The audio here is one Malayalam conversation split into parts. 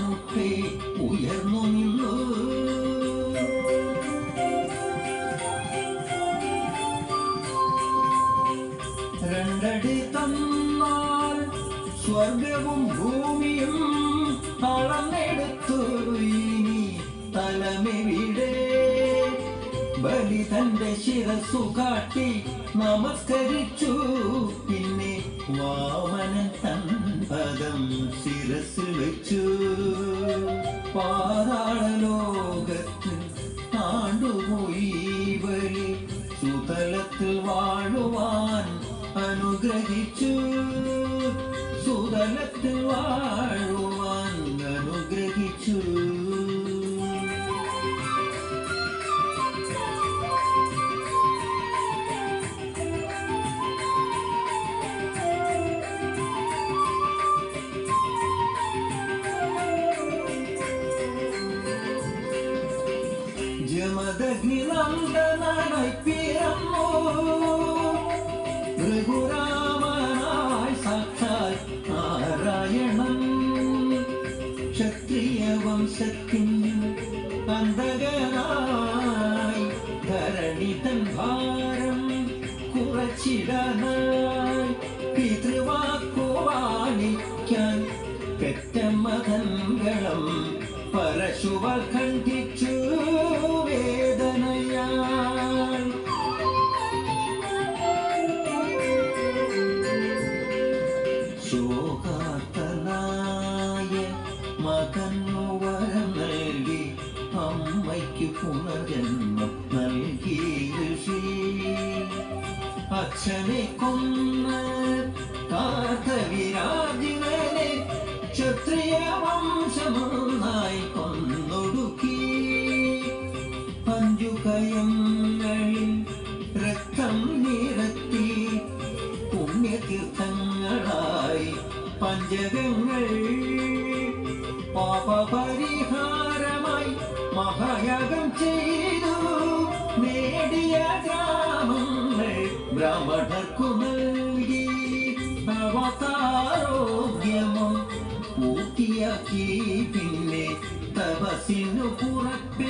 ഉറക്കെ ഉയർന്നു നിന്നു. രണ്ടടി തന്നാൽ സ്വർഗവും ഭൂമിയും അളന്നെടുത്തു ഇനി തലമെവിടെ? ബലി തന്റെ ശിരസു കാട്ടി നമസ്കരിച്ചു. പിന്നെ വാമനൻ ശിരസിൽ വെച്ചു. പാതാള ലോകത്ത് താണ്ടുപോയി ബലി സുതലത്തിൽ വാഴുവാൻ അനുഗ്രഹിച്ചു. സുതലത്തിൽ വാഴുവാൻ അനുഗ്രഹിച്ചു. ജമദഗ്നിനന്ദനായി പിറന്നു. ഭൃഗുരാമനായി സാക്ഷാൽ നാരായണൻ. ക്ഷത്രിയ വംശത്തിൻ അന്തകനായി ധരണി തൻ ഭാരം കുറച്ചിടാനായി പിതൃവാക്കു വാണിക്കാൻ പെറ്റമ്മതൻകളം പരശുവൽ ഖണ്ഡിച്ചു. പുണ്യതീർത്ഥങ്ങളായി പഞ്ചകങ്ങൾ പാപപരിഹാരമായി മഹായാഗം ചെയ്തു. നേടിയ ഗ്രാമങ്ങൾ ബ്രാഹ്മണർക്കു നൽകി. ഭവതാരോഗ്യമോ പൂർത്തിയാക്കി. പിന്നെ തപസിനു പുറപ്പെട്ടു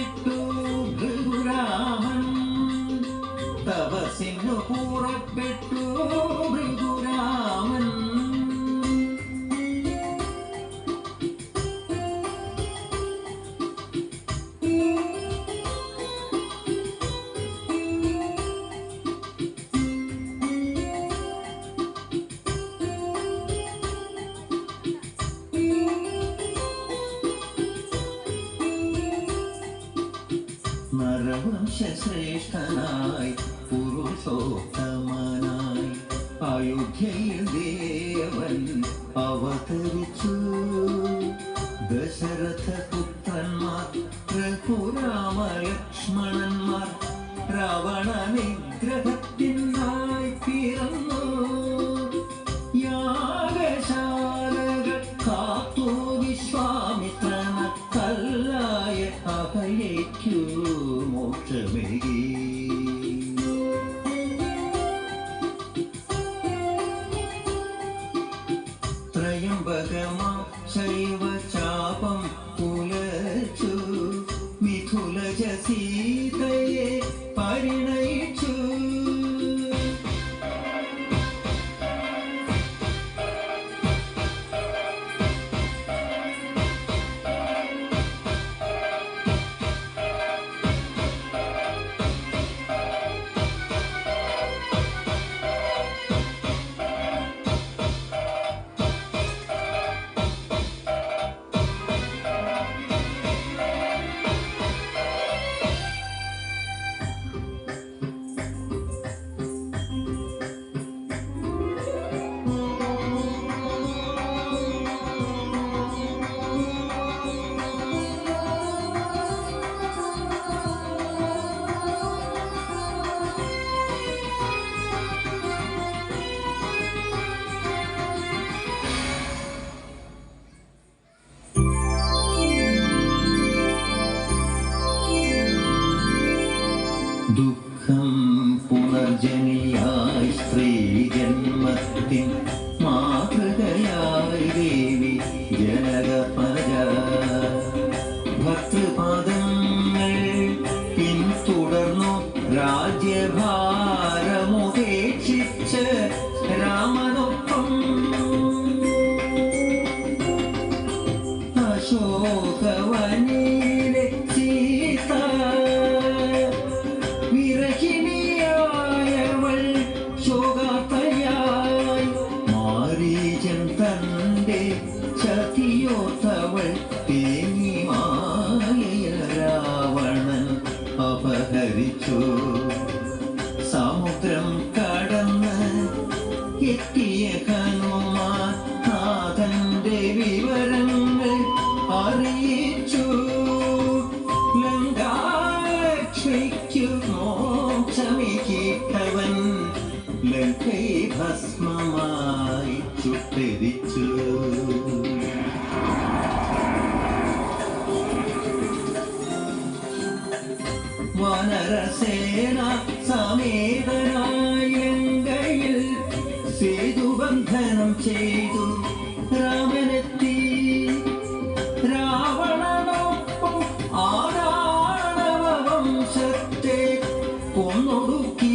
നരവംശശ്രേഷ്ഠനായി പുരുഷോത്തമനായി അയോധ്യയിൽ ദേവൻ അവതരിച്ചു. ദശരഥ പുത്രന്മാർ ദുഃഖം പുനർജനിയായി സ്ത്രീ ജന്മത്തിൻ മാതൃകയായി ദേവി ജനകപര ഭക്തൃപാദങ്ങൾ പിന്തുടർന്നു രാജ്യഭാ അപഹരിച്ചു. സമുദ്രം കടന്ന് എത്തിയ ഹനുമാൻ നാഥന്റെ വിവരങ്ങൾ അറിയിച്ചു. ലങ്കാക്ഷയ്ക്കു മോക്ഷമിക്കിട്ടവൻ ലങ്കൈ ഭസ്മമായി ചുട്ടരിച്ചു. വനരസേന സമേതനായ സേതുബന്ധനം ചെയ്തു രാമനെത്തി. രാവണനൊപ്പം ആരാണവംശത്തെ കൊന്നൊടുക്കി